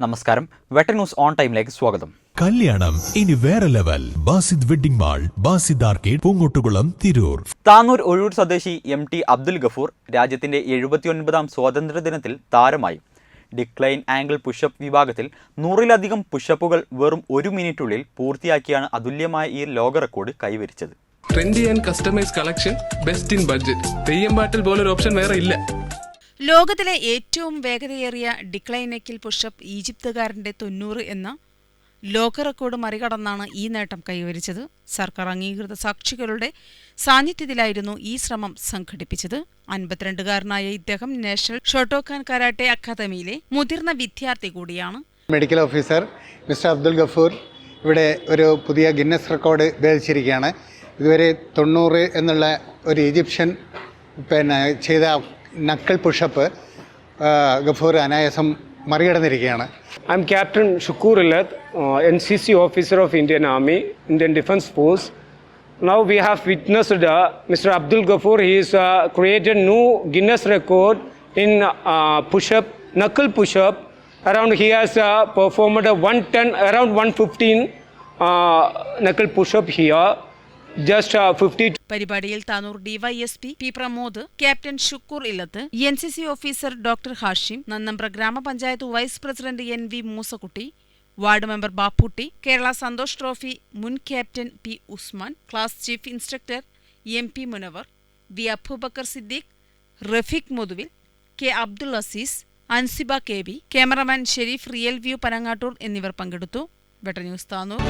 നമസ്കാരം. വെട്ട news on ടൈമിലേക്ക് സ്വാഗതം. കല്യാണം ഇനി വേറെ level. Basid wedding mall Basid arcade Poongottukulam Tirur. Tanur Ozhur സ്വദേശി എം ടി അബ്ദുൽ ഗഫൂർ രാജ്യത്തിന്റെ എഴുപത്തിയൊൻപതാം സ്വാതന്ത്ര്യ ദിനത്തിൽ താരമായി. ഡിക്ലൈൻ ആംഗിൾ പുഷപ്പ് വിഭാഗത്തിൽ നൂറിലധികം പുഷപ്പുകൾ വെറും ഒരു മിനിറ്റുള്ളിൽ പൂർത്തിയാക്കിയാണ് അതുല്യമായ ഈ ലോക റെക്കോർഡ് കൈവരിച്ചത്. Trendy and customise collection best in budget theyyam പാട്ടിൽ പോലൊരു ഓപ്ഷൻ വേറെ ഇല്ല. ലോകത്തിലെ ഏറ്റവും വേഗതയേറിയ ഡിക്ലൈനക്കിൽ പുഷപ്പ് ഈജിപ്തുകാരന്റെ തൊണ്ണൂറ് എന്ന ലോക റെക്കോർഡ് മറികടന്നാണ് ഈ നേട്ടം കൈവരിച്ചത്. സർക്കാർ അംഗീകൃത സാക്ഷികളുടെ സാന്നിധ്യത്തിലായിരുന്നു ഈ ശ്രമം സംഘടിപ്പിച്ചത്. അൻപത്തിരണ്ടുകാരനായ ഇദ്ദേഹം നാഷണൽ ഷോട്ടോഖാൻ കരാട്ടെ അക്കാദമിയിലെ മുതിർന്ന വിദ്യാർത്ഥി കൂടിയാണ്. Medical officer mister Abdul Gafoor ഇവിടെ ഒരു പുതിയ ഗിന്നസ് റെക്കോർഡ് ഭേദിച്ചിരിക്കുകയാണ് ഇതുവരെ തൊണ്ണൂറ് എന്നുള്ള ഒരു ഈജിപ്ഷ്യൻ പിന്നെ ചെയ്ത നക്കൽ പുഷപ്പ് ഗഫൂർ അനായാസം മറികടന്നിരിക്കുകയാണ്. I am captain Shukoor Allath N C C officer of Indian army Indian defence force now we have witnessed mister Abdul Gafoor he's created new Guinness record in pushup knuckle pushup around he has performed one ten around one fifteen knuckle pushup here Just fifty 50 പരിപാടിയിൽ Tanur DYSP P Pramod captain Shukoor Illath N C C officer doctor Hashim Nannambra grama panchayat vice president N V Moosakutty ward member Bapputty Kerala Santosh trophy മുൻ captain P Usman class chief instructor M P Munavar V Abubakar Siddique Rafeeq Muthuvil K Abdul Azeez Ansiba K B cameraman Sherif real view Panangattoor എന്നിവർ പങ്കെടുത്തു. വെട്ടർ news Tanur.